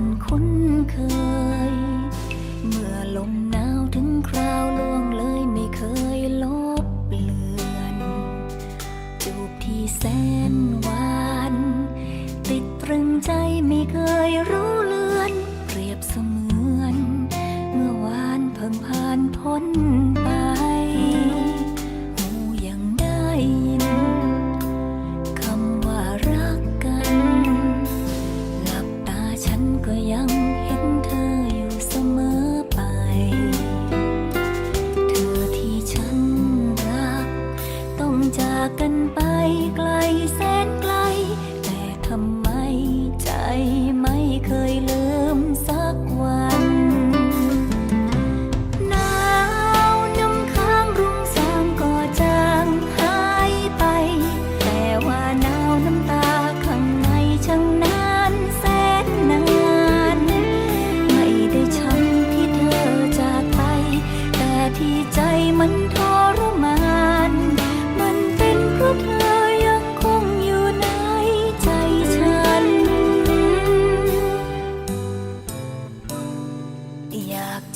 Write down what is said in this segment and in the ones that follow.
คนคุ้นเคย เมื่อลมหนาวถึงคราวล่วงเลยไม่เคยลบเลือน จูบที่แสนหวาน ติดตรึงใจไม่เคยรู้ จากกันไปไกลแสนไกล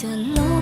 จะลบ